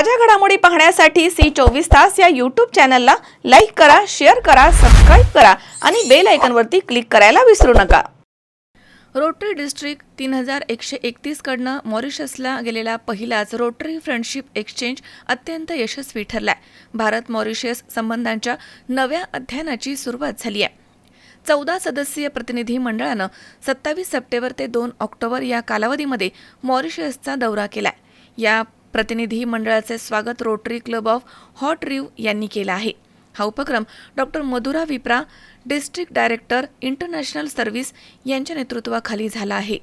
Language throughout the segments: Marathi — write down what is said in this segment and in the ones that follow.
ताज्या घडामोडी पाहण्यासाठी सी चोवीस तास या यूट्यूब चॅनलला लाईक करा शेअर करा सबस्क्राईब करा आणि बेल आयकनवरती क्लिक करायला विसरू नका. रोटरी डिस्ट्रिक्ट तीन हजार एकशे एकतीसकडनं मॉरिशसला गेलेला पहिलाच रोटरी फ्रेंडशिप एक्सचेंज अत्यंत यशस्वी ठरलाय. भारत मॉरिशस संबंधांच्या नव्या अध्ययनाची सुरुवात झाली आहे. चौदा सदस्यीय प्रतिनिधी मंडळानं सत्तावीस सप्टेंबर ते दोन ऑक्टोबर या कालावधीमध्ये मॉरिशसचा दौरा केलाय. या प्रतिनिधी मंडळाचे स्वागत रोटरी क्लब ऑफ हॉट रिव्ह यांनी केलं आहे. हा उपक्रम doctor Madhura Vipra district director international service यांच्या नेतृत्वाखाली झाला आहे.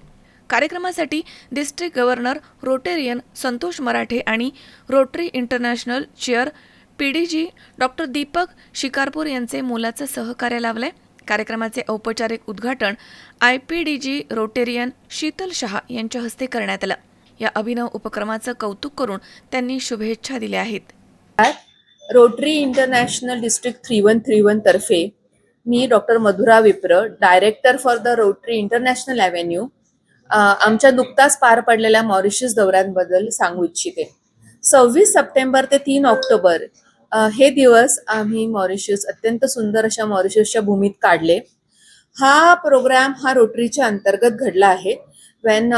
कार्यक्रमासाठी district governor Rotarian Santosh Marathe आणि Rotary International chair P D G doctor Deepak Shikarpur यांचे मोलाचं सहकार्य लाभलंय कार्यक्रमाचे औपचारिक उद्घाटन I P D G Rotarian Sheetal Shah यांच्या हस्ते करण्यात आलं. या अभिनव उपक्रमाचं कौतुक करून त्यांनी शुभेच्छा दिल्या आहेत. Rotary International district three one three one तर्फे मी doctor Madhura Vipra director for the Rotary International avenue आमच्या नुकताच पार पडलेल्या मॉरिशस दौऱ्यांबद्दल सांगू इच्छिते. सव्वीस सप्टेंबर ते तीन ऑक्टोबर हे दिवस आम्ही मॉरिशस अत्यंत सुंदर अशा मॉरिशसच्या भूमीत काढले. हा प्रोग्राम हा रोटरीच्या अंतर्गत घडला आहे. When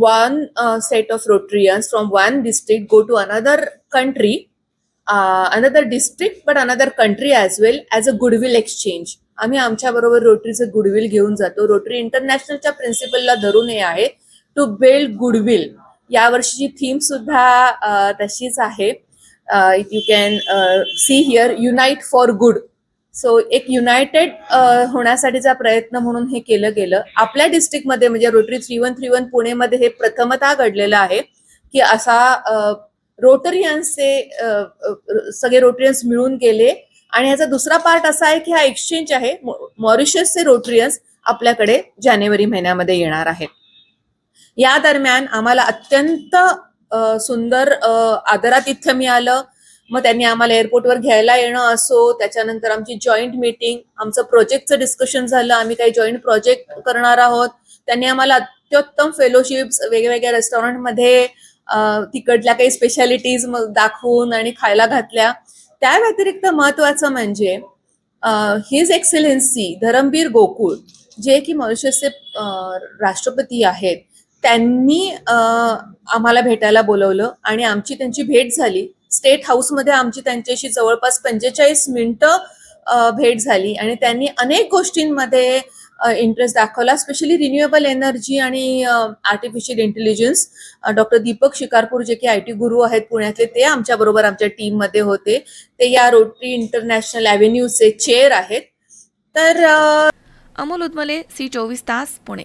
one set off from from one district go to another country another district but another country as well as a goodwill exchange आम्ही आमच्या बरोबर रोटरीचं गुडविल घेऊन जातो. रोटरी इंटरनॅशनलच्या प्रिन्सिपलला धरून हे आहे टू बिल्ड गुडविल यावर्षीची थीम सुद्धा uh, तशीच आहे. You can see here unite for good so एक युनायटेड होण्यासाठीचा प्रयत्न म्हणून हे केलं गेलं. आपल्या डिस्ट्रिक्टमध्ये म्हणजे Rotary three one three one पुणेमध्ये हे प्रथमतः घडलेलं आहे की असा रोटरियन्सचे सगळे रोटरियन्स मिळून गेले. आणि ह्याचा दुसरा पार्ट असा आहे की हा एक्सचेंज आहे. मॉरिशसचे रोटरियन्स आपल्याकडे जानेवारी महिन्यामध्ये येणार आहेत. या दरम्यान आम्हाला अत्यंत सुंदर आदरातिथ्य मिळालं. मग त्यांनी आम्हाला एअरपोर्टवर घ्यायला येणं असो त्याच्यानंतर आमची जॉईंट मीटिंग आमचं प्रोजेक्टचं डिस्कशन झालं आम्ही काही जॉईंट प्रोजेक्ट करणार आहोत. त्यांनी आम्हाला अत्युत्तम फेलोशिप्स वेगवेगळ्या रेस्टॉरंटमध्ये तिकडल्या काही स्पेशालिटीज दाखवून आणि खायला घातल्या. त्या व्यतिरिक्त महत्वाचं म्हणजे हिज एक्सेलेन्सी धरमबीर गोकुळ जे की मॉरिशसचे राष्ट्रपती आहेत त्यांनी आम्हाला भेटायला बोलवलं आणि आमची त्यांची भेट झाली. स्टेट हाऊसमध्ये आमची त्यांच्याशी जवळपास पंचेचाळीस मिनिटं भेट झाली. आणि त्यांनी अनेक गोष्टींमध्ये इंटरेस्ट दाखवला स्पेशली रिन्युएबल एनर्जी आणि artificial intelligence doctor Deepak Shikarpur जे की आय टी गुरु आहेत पुण्यातले ते आमच्याबरोबर आमच्या टीममध्ये होते. ते या रोटरी इंटरनॅशनल ॲव्हेन्यूचे चेअर आहेत. तर अमोल उदमले सी चोवीस तास पुणे.